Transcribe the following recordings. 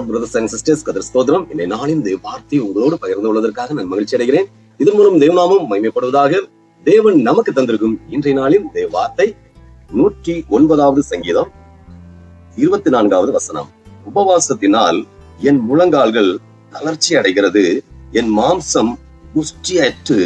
Lord brothers and sisters கதிர் ஸ்தோத்திரம். இந்த நாளின் தேவ வார்த்தை உங்களோடு பகிர்ந்து கொள்வதற்காக நான் மகிழ்ச்சி அடைகிறேன். இதன் மூலம் தேவநாமம் மகிமைப்படுவதாக தேவன் நமக்கு தந்திருக்கும் இன்றைய நாளின் தேவ வார்த்தை. நூற்றி ஒன்பதாவது சங்கீதம் இருபத்தி நான்காவது வசனம். உபவாசத்தினால் என் முழங்கால்கள் தளர்ச்சி அடைகிறது என் மாம்சம் புஷ்டியற்று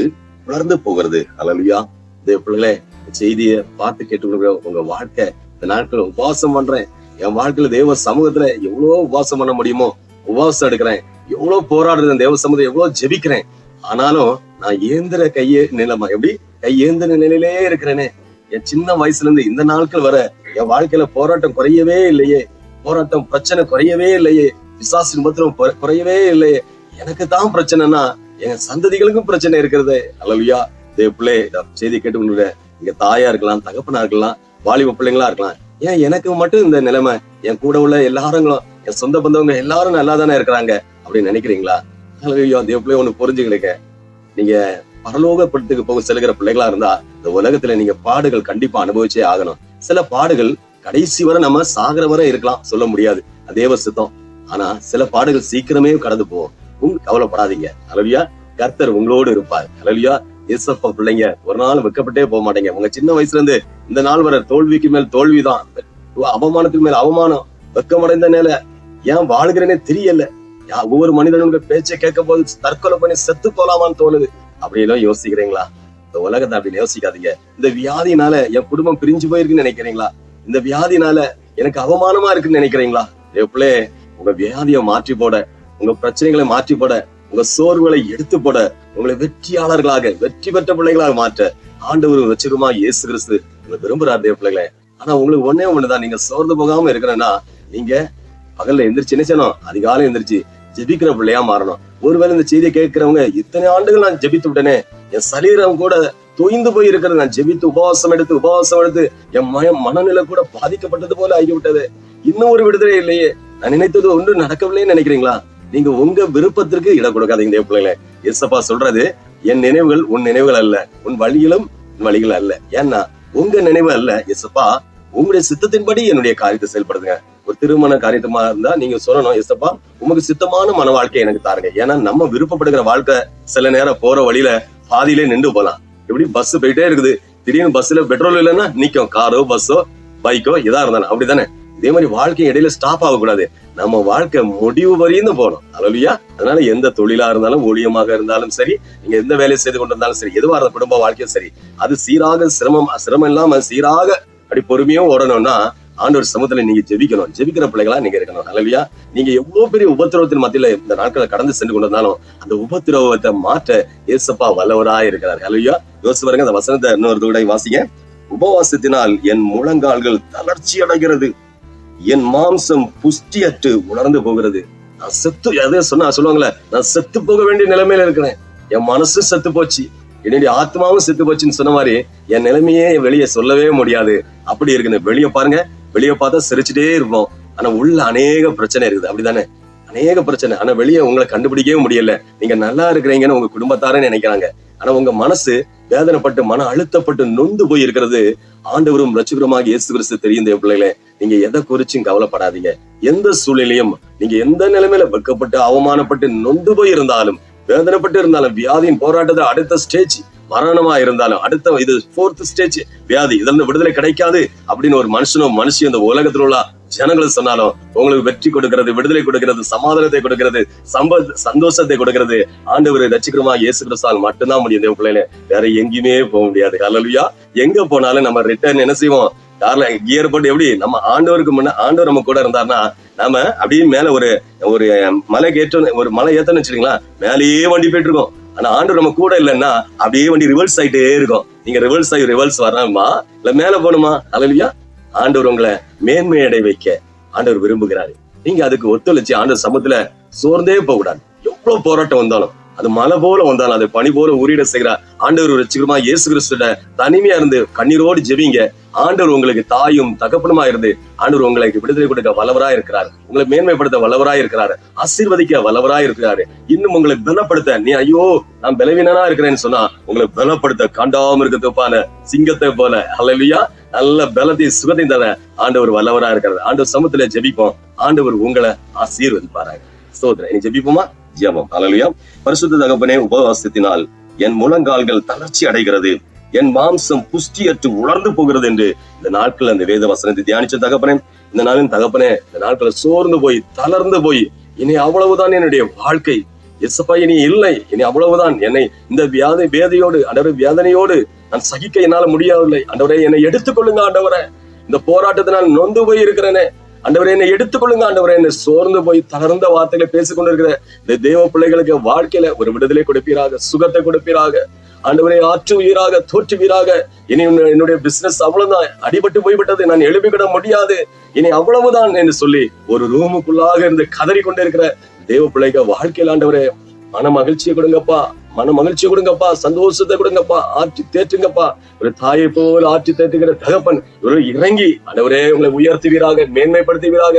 உலர்ந்து போகிறது. அலலுயா தேவ பிள்ளைகளே செய்தியை பார்த்து கேட்டுக்கொள்கிற உங்க வாழ்க்கை இந்த நாட்கள் உபவாசம் பண்றேன். என் வாழ்க்கையில தேவ சமூகத்துல எவ்வளவு உபவாசம் பண்ண முடியுமோ உபவாசம் எடுக்கிறேன். எவ்வளவு போராடுறேன் தேவ சமூகத்தை எவ்வளவு ஜெபிக்கிறேன். ஆனாலும் நான் ஏந்திர கையே நிலமா எப்படி? கை ஏந்திர நிலையிலே இருக்கிறேனே. என் சின்ன வயசுல இருந்து இந்த நாட்கள் வர என் வாழ்க்கையில போராட்டம் குறையவே இல்லையே. போராட்டம் பிரச்சனை குறையவே இல்லையே. விசாசின் பத்திரம் குறையவே இல்லையே. எனக்கு தான் பிரச்சனைனா என் சந்ததிகளுக்கும் பிரச்சனை இருக்கிறது. அளவியா தேவ பிள்ளை செய்தி கேட்டு இங்க தாயா இருக்கலாம் தகப்பனா இருக்கலாம் வாலிப பிள்ளைங்களா இருக்கலாம். ஏன் எனக்கு மட்டும் இந்த நிலைமை? என் கூட உள்ள எல்லாருங்களும் என் சொந்த பந்தவங்க எல்லாரும் நல்லா தானே இருக்கிறாங்க அப்படின்னு நினைக்கிறீங்களா? ஐயோ தேவ எப்படியோ ஒண்ணு புரிஞ்சுக்கிடுங்க நீங்க பரலோகப்படத்துக்கு போக செல்கிற பிள்ளைகளா இருந்தா இந்த உலகத்துல நீங்க பாடுகள் கண்டிப்பா அனுபவிச்சே ஆகணும். சில பாடுகள் கடைசி வரை நம்ம சாகர வரை இருக்கலாம் சொல்ல முடியாது. அதேவ சித்தம். ஆனா சில பாடுகள் சீக்கிரமே கடந்து போவோம் உங்க கவலைப்படாதீங்க. அலவியா கர்த்தர் உங்களோடு இருப்பார். அலவியா இயேசப்பா பிள்ளைங்க ஒரு நாள் வெக்கப்பட்டே போக மாட்டீங்க. உங்க சின்ன வயசுல இருந்து இந்த நாள் வர தோல்விக்கு மேல் தோல்விதான். அவமானத்துக்கு மேல் அவமானம் வெக்கமடைந்த நில. ஏன் வாழ்கிறேனே தெரியல. ஒவ்வொரு மனிதனுடைய பேச்சை கேட்க போது தற்கொலை பண்ணி செத்து போலாமான்னு தோணுது. அப்படியெல்லாம் யோசிக்கிறீங்களா? இந்த உலகத்தை அப்படின்னு யோசிக்காதீங்க. இந்த வியாதினால என் குடும்பம் பிரிஞ்சு போயிருக்குன்னு நினைக்கிறீங்களா? இந்த வியாதினால எனக்கு அவமானமா இருக்குன்னு நினைக்கிறீங்களா? எப்பளே உங்க வியாதியை மாற்றி போட உங்க பிரச்சனைகளை மாற்றி போட உங்க சோர்வுகளை எடுத்து போட உங்களை வெற்றியாளர்களாக வெற்றி பெற்ற பிள்ளைகளாக மாற்ற ஆண்டவர் வச்சிருமா இயேசு கிறிஸ்து உங்களை விரும்புறாரு தேவ பிள்ளைகளை. ஆனா உங்களுக்கு ஒன்னே ஒண்ணுதான். நீங்க சோர்ந்து போகாம இருக்கிறேன்னா நீங்க பகல்ல எந்திரிச்சு என்ன செய்யணும்? அதிகாலம் எந்திரிச்சு ஜெபிக்கிற பிள்ளையா மாறணும். ஒருவேளை இந்த செய்தியை கேட்கிறவங்க இத்தனை ஆண்டுகள் நான் ஜெபித்து விட்டேனே என் சரீரம் கூட தொய்ந்து போய் இருக்கிறது நான் ஜெபித்து உபவாசம் எடுத்து உபவாசம் எடுத்து என் மய மனநிலை கூட பாதிக்கப்பட்டது போல ஆகிவிட்டது. இன்னும் ஒரு விடுதலை இல்லையே. நான் நினைத்தது ஒன்று நடக்கவில்லைன்னு நினைக்கிறீங்களா? நீங்க உங்க விருப்பத்திற்கு இடம் கொடுக்காதீங்க தேவ பிள்ளைங்களே எஸ்அப்பா சொல்றது என் நினைவுகள் உன் நினைவுகள் அல்ல உன் வழியிலும் உன் வழிகள் அல்ல. ஏன்னா உங்க நினைவு அல்ல எஸ்அப்பா உங்களுடைய சித்தத்தின்படி என்னுடைய காரியத்தை செயல்படுதுங்க ஒரு திருமண காரியத்தமா இருந்தா நீங்க சொல்லணும் எஸ்அப்பா உமக்கு சித்தமான மன வாழ்க்கை எனக்கு தாருங்க. ஏன்னா நம்ம விருப்பப்படுகிற வாழ்க்கை சில நேரம் போற வழியில பாதியிலே நின்று போலாம். எப்படி? பஸ் போயிட்டே இருக்குது. திடீர்னு பஸ்ல பெட்ரோல் இல்லைன்னா நிக்கும். காரோ பஸ்ஸோ பைக்கோ இதா இருந்தானே அப்படிதானே இதே மாதிரி வாழ்க்கை இடையில ஸ்டாப் ஆகக்கூடாது. நம்ம வாழ்க்கை முடிவு வரையும் போகணும். அலவியா அதனால எந்த தொழிலா இருந்தாலும் ஊழியமாக இருந்தாலும் சரி நீங்க எந்த வேலையை செய்து கொண்டு இருந்தாலும் சரி எதுவாக இருந்த குடும்ப வாழ்க்கையும் சரி அது சீராக சிரமம் சிரமம் இல்லாம சீராக அப்படி பொறுமையும் ஓடணும்னா ஆண்டோர் சமத்துல நீங்க ஜெபிக்கணும். ஜெபிக்கிற பிள்ளைகளா நீங்க இருக்கணும். அலவியா நீங்க எவ்வளவு பெரிய உபத்திரவத்தின் மத்தியில இந்த நாட்களை கடந்து சென்று கொண்டிருந்தாலும் அந்த உபத்திரவத்தை மாற்ற ஏசப்பா வல்லவரா இருக்கிறார். அலவியா யோசிச்சு பாருங்க அந்த வசனத்தை இன்னொரு கூட வாசிங்க. உபவாசத்தினால் என் முழங்கால்கள் தளர்ச்சி அடைகிறது என் மாம்சம் புஷ்டியற்று உணர்ந்து போகிறது. நான் செத்து எதை சொன்னா சொல்லுவாங்களே நான் செத்து போக வேண்டிய நிலைமையில இருக்கிறேன். என் மனசு செத்து போச்சு. என்னுடைய ஆத்மாவும் செத்து போச்சுன்னு சொன்ன மாதிரி என் நிலைமையே வெளியே சொல்லவே முடியாது. அப்படி இருக்குது. வெளியே பாருங்க. வெளியே பார்த்தா சிரிச்சுட்டே இருப்போம். ஆனா உள்ள அநேக பிரச்சனை இருக்குது. அப்படிதானே? அநேக பிரச்சனை. ஆனா வெளியே உங்களை கண்டுபிடிக்கவே முடியல. நீங்க நல்லா இருக்கிறீங்கன்னு உங்க குடும்பத்தாரன்னு நினைக்கிறாங்க. ஆனா உங்க மனசு வேதனைப்பட்டு மன அழுத்தப்பட்டு நொந்து போய் இருக்கிறது ஆண்டவரும் ரசிகரமாக இயேசு கிறிஸ்து தெரியும் பிள்ளைகளே. நீங்க எதை குறிச்சும் கவலைப்படாதீங்க. எந்த சூழ்நிலையும் நீங்க எந்த நிலைமையில வெக்கப்பட்டு அவமானப்பட்டு நொந்து போய் இருந்தாலும் வேதனைப்பட்டு இருந்தாலும் வியாதியின் போராட்டத்தை அடுத்த ஸ்டேஜ் மரணமா இருந்தாலும் அடுத்த இது ஃபோர்த் ஸ்டேஜ் வியாதி இதுல இருந்து விடுதலை கிடைக்காது அப்படின்னு ஒரு மனுஷனும் மனுஷன் இந்த உலகத்துல உள்ள ஜனங்களை சொன்னாலும் உங்களுக்கு வெற்றி கொடுக்கிறது விடுதலை கொடுக்கிறது சமாதானத்தை கொடுக்கிறது சம்ப சந்தோஷத்தை கொடுக்கிறது ஆண்டவர் ரசிக்கிறமா இயேசு கிறிஸ்தால் மட்டும்தான் முடியும் தேவ பிள்ளைல வேற எங்கேயுமே போக முடியாது. கல்லலுயா எங்க போனாலும் நம்ம ரிட்டர்ன் என்ன செய்வோம்? கார்ல கியர் போட்டு எப்படி நம்ம ஆண்டவருக்கு முன்னே ஆண்டவர் நம்ம கூட இருந்தாருன்னா நாம அப்படியே மேல ஒரு ஒரு மலை ஏற்ற ஒரு மலை ஏத்தணும் வச்சுக்கீங்களா மேலேயே வண்டி போயிட்டு இருக்கோம். ஆனா ஆண்டவர் நம்ம கூட இல்லைன்னா அப்படியே வண்டி ரிவர்ஸ் ஆயிட்டே இருக்கும். நீங்க ரிவர்ஸ் ஆகி ரிவர்ஸ் வரணுமா? இல்ல மேல போகணுமா? அலலியா ஆண்டவர் உங்களை மேன்மை அடை வைக்க ஆண்டவர் விரும்புகிறாரு. நீங்க அதுக்கு ஒத்துழைச்சு ஆண்டவர் சமத்துல சோர்ந்தே போக கூடாது எவ்வளவு போராட்டம் வந்தாலும். அது மலை போல வந்தாலும் அது பனி போல உரியிட செய்கிறார். ஆண்டவர் வச்சுக்கிறமா இயேசு கிறிஸ்துட தனிமையா இருந்து கண்ணீரோடு ஜெபிங்க. ஆண்டவர் உங்களுக்கு தாயும் தகப்பனுமா இருந்து ஆண்டவர் உங்களுக்கு விடுதலை கொடுக்க வல்லவரா இருக்கிறார். உங்களை மேன்மைப்படுத்த வல்லவரா இருக்கிறார். ஆசீர்வதிக்க வல்லவரா இருக்கிறாரு. இன்னும் உங்களை பலப்படுத்த நீ ஐயோ நான் பலவீனனா இருக்கிறேன்னு சொன்னா உங்களை பலப்படுத்த காண்டாம இருக்க துப்பான சிங்கத்தை போல. அல்லையா நல்ல பலத்தையும் சுகத்தையும் தர ஆண்டவர் வல்லவரா இருக்கிறார். ஆண்டவர் சமத்துல ஜெபிப்போம். ஆண்டவர் உங்களை ஆசீர்வதிப்பாராங்க ஸ்தோத்திரம். நீ ஜெபிப்போமா? ஜெபம். அலலுயா பரிசுத்த தகப்பனே உபவாசத்தினால் என் முழங்கால்கள் தளர்ச்சி அடைகிறது. என் மாம்சம் புஷ்டியற்று உணர்ந்து போகிறது என்று இந்த நாட்கள் அந்த வேத வசனத்தை தியானிச்ச தகப்பனே இந்த நாளின் தகப்பனே இந்த நாட்களை சோர்ந்து போய் தளர்ந்து போய் இனி அவ்வளவுதான் என்னுடைய வாழ்க்கை. எசப்பா இனி இல்லை. இனி அவ்வளவுதான் என்னை இந்த வியாதி வேதையோடு அண்டவரை வேதனையோடு நான் சகிக்க என்னால முடியவில்லை. ஆண்டவரே என்னை எடுத்துக்கொள்ளுங்க ஆண்டவரே. இந்த போராட்டத்தை நான் நொந்து போய் இருக்கிறேனே அந்தவரை என்னை எடுத்துக்கொள்ளுங்க ஆண்டவரை. என்னை சோர்ந்து போய் தளர்ந்த வார்த்தைகளை பேசிக்கொண்டிருக்கிற இந்த தேவ பிள்ளைகளுக்கு வாழ்க்கையில ஒரு விடுதலை கொடுப்பீராக சுகத்தை கொடுப்பீராக. ஆண்டவரை ஆற்றுவீராக தோற்றுவீராக இனி என்னுடைய பிசினஸ் அவ்வளவுதான். அடிபட்டு போய்விட்டது. நான் எழுப்பிக்கிட முடியாது. இனி அவ்வளவுதான் என்று சொல்லி ஒரு ரூமுக்குள்ளாக இருந்து கதறி கொண்டிருக்கிற தேவ பிள்ளைக வாழ்க்கையில் ஆண்டவரே மன மகிழ்ச்சியை கொடுங்கப்பா. மன மகிழ்ச்சியை கொடுங்கப்பா சந்தோஷத்தை கொடுங்கப்பா ஆற்றி தேற்றுங்கப்பா. ஒரு தாயை போல் ஆற்றி தேற்றுகிற தகப்பன் ஒரு இறங்கி அனைவரே உங்களை உயர்த்துவீராக மேன்மைப்படுத்துவீராக.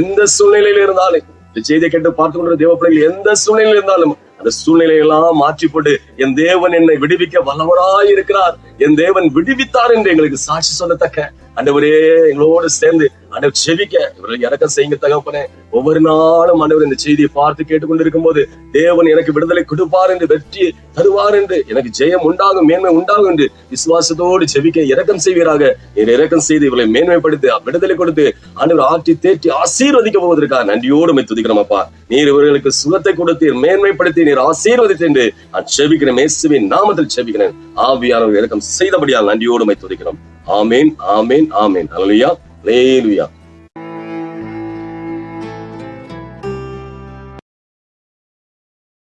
எந்த சூழ்நிலையில இருந்தாலும் இந்த செய்தியை கேட்டு பார்த்து கொண்ட தேவ பிள்ளைகள் எந்த சூழ்நிலையில இருந்தாலும் அந்த சூழ்நிலையெல்லாம் மாற்றி போட்டு என் தேவன் என்னை விடுவிக்க வல்லவராய் இருக்கிறார். என் தேவன் விடுவித்தார் என்று எங்களுக்கு சாட்சி சொல்லத்தக்க ஆண்டவரே எங்களோடு சேர்ந்து ஆண்டவர் செவிக்க இவர்கள் இறக்கம் செய்யுங்க தகப்பனே. ஒவ்வொரு நாளும் ஆண்டவர் இந்த செய்தியை பார்த்து கேட்டுக்கொண்டிருக்கும் போது தேவன் எனக்கு விடுதலை கொடுப்பார் என்று வெற்றி தருவார் என்று எனக்கு ஜெயம் உண்டாகும் மேன்மை உண்டாகும் என்று விசுவாசத்தோடு செவிக்க இறக்கம் செய்வீராக. நீர் இறக்கம் செய்து இவளை மேன்மைப்படுத்தி விடுதலை கொடுத்து ஆண்டவர் ஆற்றி தேற்றி ஆசீர்வதிக்க போவதற்காக நன்றியோடு துதிக்கிறோம் அப்பா. நீர் இவர்களுக்கு சுகத்தை கொடுத்து மேன்மைப்படுத்தி நீர் ஆசீர்வதித்து என்று நான் செபிக்கிறேன். மேசுவின் நாமத்தில் செபிக்கிறேன். ஆவியானவர் இறக்கம் செய்தபடியால் நன்றியோடு துதிக்கிறோம். ஆமேன் ஆமேன் ஆமேன். அல்லையா லேலுயா